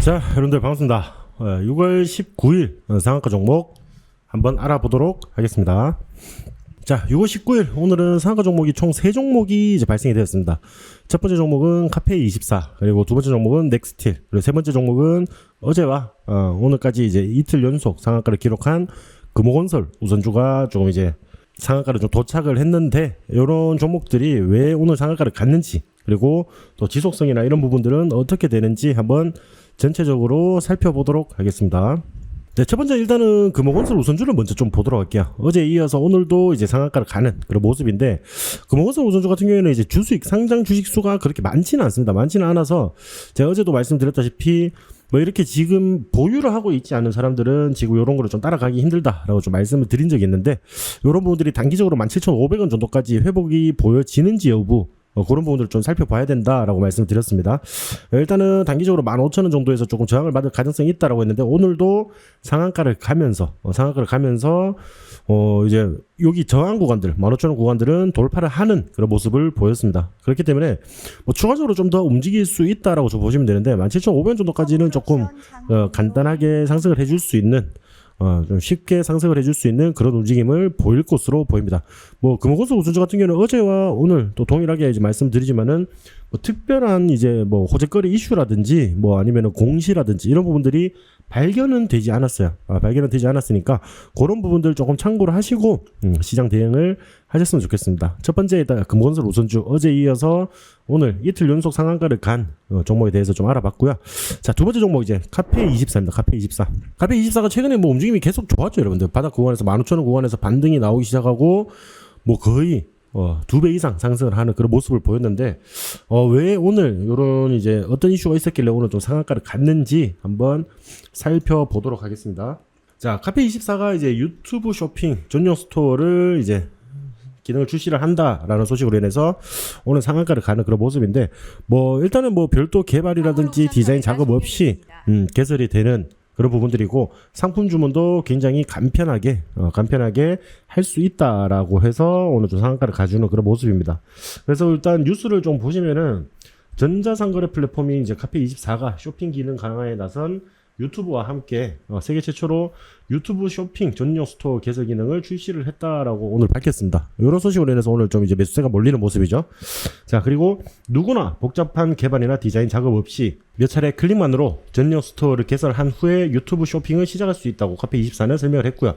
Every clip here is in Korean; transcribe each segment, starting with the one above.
자, 여러분들 반갑습니다. 어, 6월 19일 어, 상한가 종목 한번 알아보도록 하겠습니다. 자, 6월 19일 오늘은 상한가 종목이 총 3종목이 이제 발생이 되었습니다. 첫 번째 종목은 카페이 24, 그리고 두 번째 종목은 넥스틸, 그리고 세 번째 종목은 어제와 어, 오늘까지 이제 이틀 연속 상한가를 기록한 금호건설 우선주가 조금 이제 상한가를 좀 도착을 했는데 이런 종목들이 왜 오늘 상한가를 갔는지 그리고 또 지속성이나 이런 부분들은 어떻게 되는지 한번 전체적으로 살펴보도록 하겠습니다. 네, 첫 번째 일단은 금호건설 우선주를 먼저 좀 보도록 할게요. 어제 이어서 오늘도 이제 상한가를 가는 그런 모습인데 금호건설 우선주 같은 경우에는 이제 주수익 상장 주식 수가 그렇게 많지는 않습니다. 많지는 않아서 제가 어제도 말씀드렸다시피 뭐 이렇게 지금 보유를 하고 있지 않은 사람들은 지금 이런 거를 좀 따라가기 힘들다라고 좀 말씀을 드린 적이 있는데 이런 부분들이 단기적으로 17,500원 정도까지 회복이 보여지는지 여부 어, 그런 부분들을 좀 살펴봐야 된다라고 말씀을 드렸습니다. 일단은 단기적으로 15,000원 정도에서 조금 저항을 받을 가능성이 있다라고 했는데 오늘도 상한가를 가면서 어, 상한가를 가면서 어 이제 여기 저항 구간들 15,000원 구간들은 돌파를 하는 그런 모습을 보였습니다. 그렇기 때문에 뭐 추가적으로 좀 더 움직일 수 있다라고 좀 보시면 되는데 17,500원 정도까지는 조금 어, 간단하게 상승을 해줄 수 있는 어, 좀 쉽게 상승을 해줄 수 있는 그런 움직임을 보일 것으로 보입니다. 뭐 금호고수 우수주 같은 경우는 어제와 오늘 또 동일하게 이제 말씀드리지만은 뭐 특별한 이제 뭐 호재거리 이슈라든지 뭐 아니면은 공시라든지 이런 부분들이 발견은 되지 않았어요. 아, 발견은 되지 않았으니까 그런 부분들 조금 참고를 하시고 음, 시장 대응을 하셨으면 좋겠습니다. 첫 번째 일단 금건설 우선주 어제 이어서 오늘 이틀 연속 상한가를 간 어, 종목에 대해서 좀 알아봤고요. 자, 두 번째 종목 이제 카페 24입니다. 카페 24. 카페 24가 최근에 뭐 움직임이 계속 좋았죠, 여러분들. 바닥 구간에서 15,000원 구간에서 반등이 나오기 시작하고 뭐 거의 어, 두 배 이상 상승을 하는 그런 모습을 보였는데, 어, 왜 오늘 요런 이제 어떤 이슈가 있었길래 오늘 좀 상한가를 갔는지 한번 살펴보도록 하겠습니다. 자, 카페24가 이제 유튜브 쇼핑 전용 스토어를 이제 기능을 출시를 한다라는 소식으로 인해서 오늘 상한가를 가는 그런 모습인데 뭐 일단은 뭐 별도 개발이라든지 디자인 작업 없이 음, 개설이 되는 그런 부분들이고 상품 주문도 굉장히 간편하게 어, 간편하게 할 수 있다라고 해서 오늘 좀 상한가를 가주는 그런 모습입니다. 그래서 일단 뉴스를 좀 보시면은 전자상거래 플랫폼이 이제 카페24가 쇼핑 기능 강화에 나선 유튜브와 함께 어, 세계 최초로 유튜브 쇼핑 전용 스토어 개설 기능을 출시를 했다라고 오늘 밝혔습니다. 이런 소식으로 인해서 오늘 좀 이제 매수세가 몰리는 모습이죠. 자, 그리고 누구나 복잡한 개발이나 디자인 작업 없이 몇 차례 클릭만으로 전용 스토어를 개설한 후에 유튜브 쇼핑을 시작할 수 있다고 카페24는 설명을 했고요.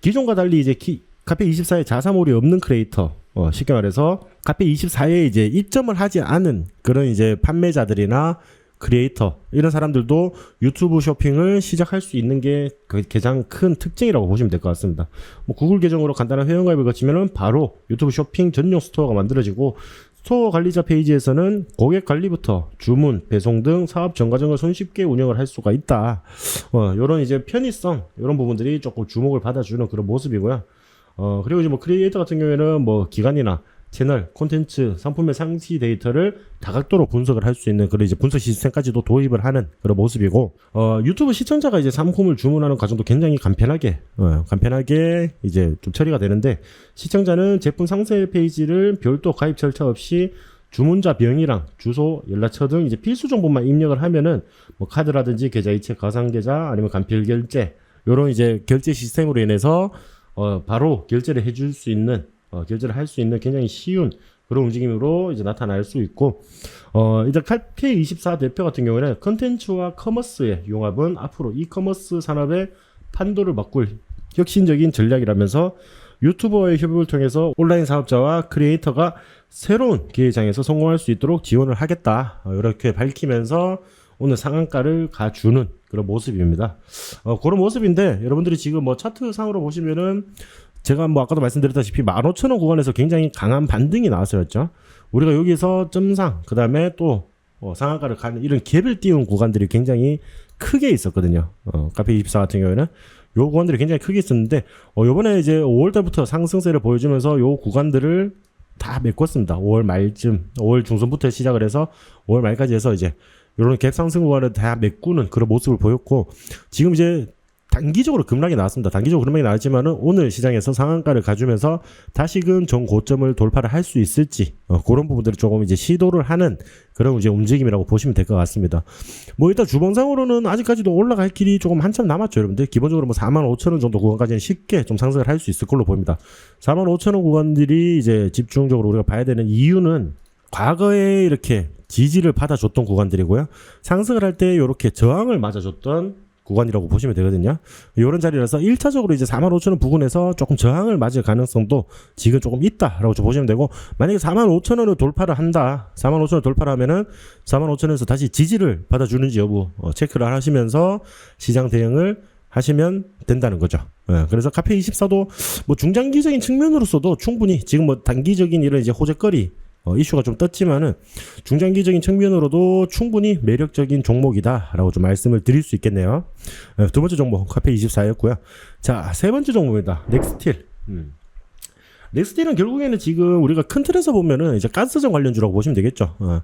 기존과 달리 이제 키, 카페24에 자사몰이 없는 크리에이터 어, 쉽게 말해서 카페24에 이제 입점을 하지 않은 그런 이제 판매자들이나 크리에이터 이런 사람들도 유튜브 쇼핑을 시작할 수 있는 게그 가장 큰 특징이라고 보시면 될 것 같습니다. 뭐 구글 계정으로 간단한 회원가입을 거치면은 바로 유튜브 쇼핑 전용 스토어가 만들어지고 스토어 관리자 페이지에서는 고객 관리부터 주문, 배송 등 사업 전 과정을 손쉽게 운영을 할 수가 있다. 어, 요런 이제 편의성 이런 부분들이 조금 주목을 받아주는 그런 모습이고요. 어, 그리고 이제 뭐 크리에이터 같은 경우에는 뭐 기관이나 채널, 콘텐츠, 상품의 상시 데이터를 다각도로 분석을 할 수 있는 그런 이제 분석 시스템까지도 도입을 하는 그런 모습이고, 어, 유튜브 시청자가 이제 상품을 주문하는 과정도 굉장히 간편하게, 어, 간편하게 이제 좀 처리가 되는데, 시청자는 제품 상세 페이지를 별도 가입 절차 없이 주문자 병이랑 주소, 연락처 등 이제 필수 정보만 입력을 하면은 뭐 카드라든지 계좌이체, 가상계좌 아니면 간필 결제 요런 이제 결제 시스템으로 인해서 어 바로 결제를 해줄 수 있는 어, 결제를 할 수 있는 굉장히 쉬운 그런 움직임으로 이제 나타날 수 있고 어 일단 칼페 24 대표 같은 경우에는 컨텐츠와 커머스의 융합은 앞으로 이커머스 산업의 판도를 바꿀 혁신적인 전략이라면서 유튜버의 협업을 통해서 온라인 사업자와 크리에이터가 새로운 기회장에서 성공할 수 있도록 지원을 하겠다 어, 이렇게 밝히면서 오늘 상한가를 가주는 그런 모습입니다. 어, 그런 모습인데 여러분들이 지금 뭐 차트 상으로 보시면은 제가 뭐 아까도 말씀드렸다시피 15,000원 구간에서 굉장히 강한 반등이 나왔었죠. 우리가 여기서 점상 그 다음에 또 어, 상한가를 가는 이런 갭을 띄운 구간들이 굉장히 크게 있었거든요. 어, 카페 24 같은 경우에는 요 구간들이 굉장히 크게 있었는데 어, 요번에 이제 5월 달부터 상승세를 보여주면서 요 구간들을 다 메꿨습니다. 5월 말쯤, 5월 중순부터 시작을 해서 5월 말까지 해서 이제 요런 갭 상승 구간을 다 메꾸는 그런 모습을 보였고 지금 이제 단기적으로 급락이 나왔습니다. 단기적으로 급락이 나왔지만은 오늘 시장에서 상한가를 가주면서 다시금 전 고점을 돌파를 할 수 있을지 어, 그런 부분들을 조금 이제 시도를 하는 그런 이제 움직임이라고 보시면 될 것 같습니다. 뭐 일단 주봉상으로는 아직까지도 올라갈 길이 조금 한참 남았죠, 여러분들. 기본적으로 뭐 4만 5천 원 정도 구간까지는 쉽게 좀 상승을 할 수 있을 걸로 보입니다. 4만 5천 원 구간들이 이제 집중적으로 우리가 봐야 되는 이유는 과거에 이렇게 지지를 받아줬던 구간들이고요. 상승을 할 때 이렇게 저항을 맞아줬던 구간이라고 보시면 되거든요. 이런 자리라서 1차적으로 이제 4만 5천 원 부근에서 조금 저항을 맞을 가능성도 지금 조금 있다라고 좀 보시면 되고 만약에 4만 5천 원을 돌파를 한다. 4만 5천 원 돌파를 하면은 4만 5천 원에서 다시 지지를 받아주는지 여부 어, 체크를 하시면서 시장 대응을 하시면 된다는 거죠. 예, 그래서 카페 24도 뭐 중장기적인 측면으로서도 충분히 지금 뭐 단기적인 이런 이제 호재거리 어, 이슈가 좀 떴지만은 중장기적인 측면으로도 충분히 매력적인 종목이다라고 좀 말씀을 드릴 수 있겠네요. 예, 두 번째 종목 카페 24였고요. 자, 세 번째 종목입니다. 넥스틸. 음. 넥스틸은 결국에는 지금 우리가 큰 틀에서 보면은 이제 가스전 관련주라고 보시면 되겠죠. 어.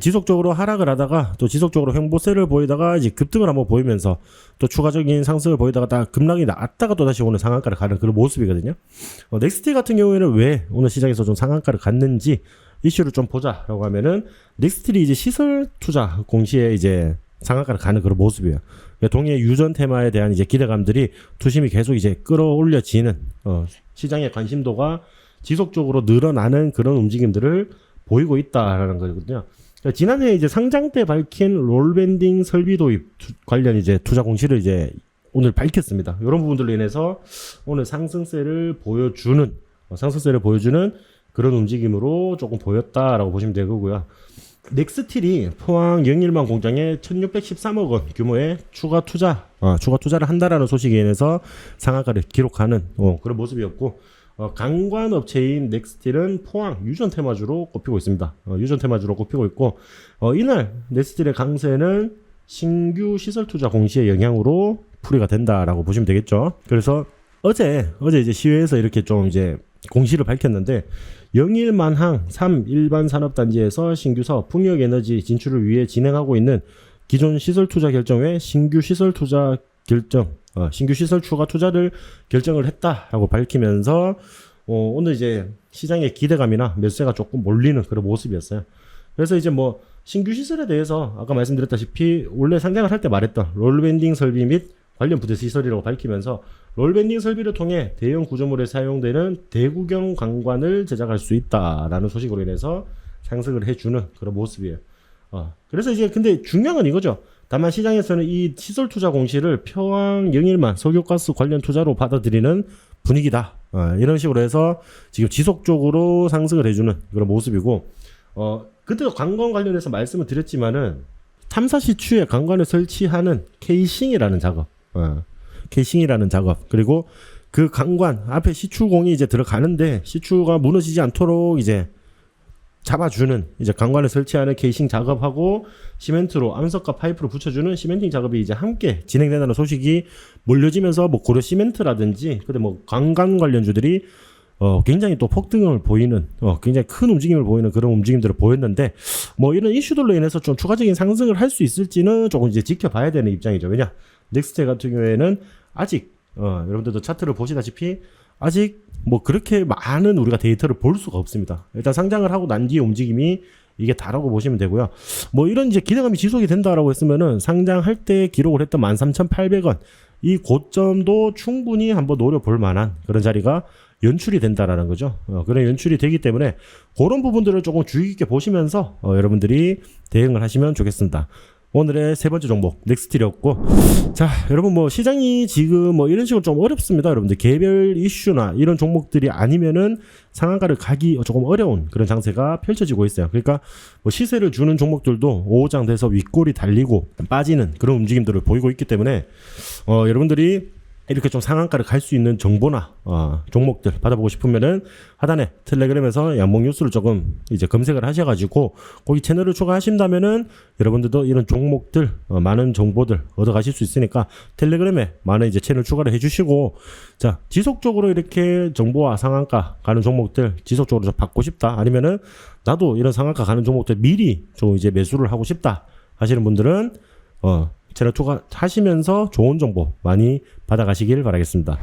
지속적으로 하락을 하다가 또 지속적으로 횡보세를 보이다가 이제 급등을 한번 보이면서 또 추가적인 상승을 보이다가 다 급락이 나왔다가 또 다시 오늘 상한가를 가는 그런 모습이거든요. 어, 넥스틸 같은 경우에는 왜 오늘 시장에서 좀 상한가를 갔는지 이슈를 좀 보자라고 하면은 넥스틸이 이제 시설 투자 공시에 이제 상한가를 가는 그런 모습이에요. 그러니까 동해 유전 테마에 대한 이제 기대감들이 투심이 계속 이제 끌어올려지는 어, 시장의 관심도가 지속적으로 늘어나는 그런 움직임들을 보이고 있다라는 거거든요. 그러니까 지난해 이제 상장 때 밝힌 롤밴딩 설비 도입 투- 관련 이제 투자 공시를 이제 오늘 밝혔습니다. 이런 부분들로 인해서 오늘 상승세를 보여주는 어, 상승세를 보여주는 그런 움직임으로 조금 보였다라고 보시면 되고요. 넥스틸이 포항 영일만 공장에 1,613억 원 규모의 추가 투자, 어, 추가 투자를 한다라는 소식에 인해서 상한가를 기록하는 어, 그런 모습이었고, 어, 강관 업체인 넥스틸은 포항 유전 테마주로 꼽히고 있습니다. 어, 유전 테마주로 꼽히고 있고, 어, 이날 넥스틸의 강세는 신규 시설 투자 공시의 영향으로 풀이가 된다라고 보시면 되겠죠. 그래서 어제 어제 이제 시회에서 이렇게 좀 이제 공시를 밝혔는데 영일만항 3 일반 산업단지에서 신규 사업 풍력에너지 진출을 위해 진행하고 있는 기존 시설 투자 결정 외 신규 시설 투자 결정 어, 신규 시설 추가 투자를 결정을 했다라고 밝히면서 어, 오늘 이제 시장의 기대감이나 매수세가 조금 몰리는 그런 모습이었어요. 그래서 이제 뭐 신규 시설에 대해서 아까 말씀드렸다시피 원래 상장을 할 때 말했던 롤밴딩 설비 및 관련 부대 시설이라고 밝히면서 롤밴딩 설비를 통해 대형 구조물에 사용되는 대구경 관관을 제작할 수 있다라는 소식으로 인해서 상승을 해주는 그런 모습이에요. 어, 그래서 이제 근데 중요한 건 이거죠. 다만 시장에서는 이 시설 투자 공시를 평양 영일만 석유가스 관련 투자로 받아들이는 분위기다. 어, 이런 식으로 해서 지금 지속적으로 상승을 해주는 그런 모습이고, 어, 그때도 관광 관련해서 말씀을 드렸지만은 탐사 시추에 관관을 설치하는 케이싱이라는 작업, 어, 케이싱이라는 작업, 그리고 그 관관 앞에 시추공이 이제 들어가는데 시추가 무너지지 않도록 이제 잡아주는 이제 관관을 설치하는 케이싱 작업하고 시멘트로 암석과 파이프로 붙여주는 시멘팅 작업이 이제 함께 진행된다는 소식이 몰려지면서 뭐 고려 시멘트라든지 근데 뭐 관광 관련주들이 어 굉장히 또 폭등을 보이는 어 굉장히 큰 움직임을 보이는 그런 움직임들을 보였는데 뭐 이런 이슈들로 인해서 좀 추가적인 상승을 할 수 있을지는 조금 이제 지켜봐야 되는 입장이죠. 왜냐 넥스트 같은 경우에는 아직 어 여러분들도 차트를 보시다시피 아직 뭐 그렇게 많은 우리가 데이터를 볼 수가 없습니다. 일단 상장을 하고 난 뒤에 움직임이 이게 다라고 보시면 되고요. 뭐 이런 이제 기대감이 지속이 된다라고 했으면은 상장할 때 기록을 했던 13,800원 이 고점도 충분히 한번 노려볼 만한 그런 자리가 연출이 된다라는 거죠. 어, 그런 연출이 되기 때문에 그런 부분들을 조금 주의 깊게 보시면서 어, 여러분들이 대응을 하시면 좋겠습니다. 오늘의 세 번째 종목 넥스틸이었고 자 여러분 뭐 시장이 지금 뭐 이런 식으로 좀 어렵습니다. 여러분들 개별 이슈나 이런 종목들이 아니면은 상한가를 가기 조금 어려운 그런 장세가 펼쳐지고 있어요. 그러니까 뭐 시세를 주는 종목들도 오장 돼서 윗골이 달리고 빠지는 그런 움직임들을 보이고 있기 때문에 어 여러분들이 이렇게 좀 상한가를 갈 수 있는 정보나 어, 종목들 받아보고 싶으면은 하단에 텔레그램에서 양봉 뉴스를 조금 이제 검색을 하셔가지고 거기 채널을 추가하신다면은 여러분들도 이런 종목들 어, 많은 정보들 얻어가실 수 있으니까 텔레그램에 많은 이제 채널 추가를 해주시고 자 지속적으로 이렇게 정보와 상한가 가는 종목들 지속적으로 좀 받고 싶다. 아니면은 나도 이런 상한가 가는 종목들 미리 좀 이제 매수를 하고 싶다 하시는 분들은 어 채널 투자하시면서 좋은 정보 많이 받아가시길 바라겠습니다.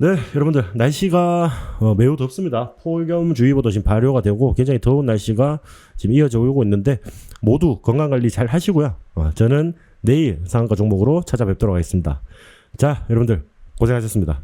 네, 여러분들 날씨가 어, 매우 덥습니다. 폭염주의보도 지금 발효가 되고 굉장히 더운 날씨가 지금 이어져 오고 있는데 모두 건강 관리 잘 하시고요. 어, 저는 내일 상한가 종목으로 찾아뵙도록 하겠습니다. 자, 여러분들 고생하셨습니다.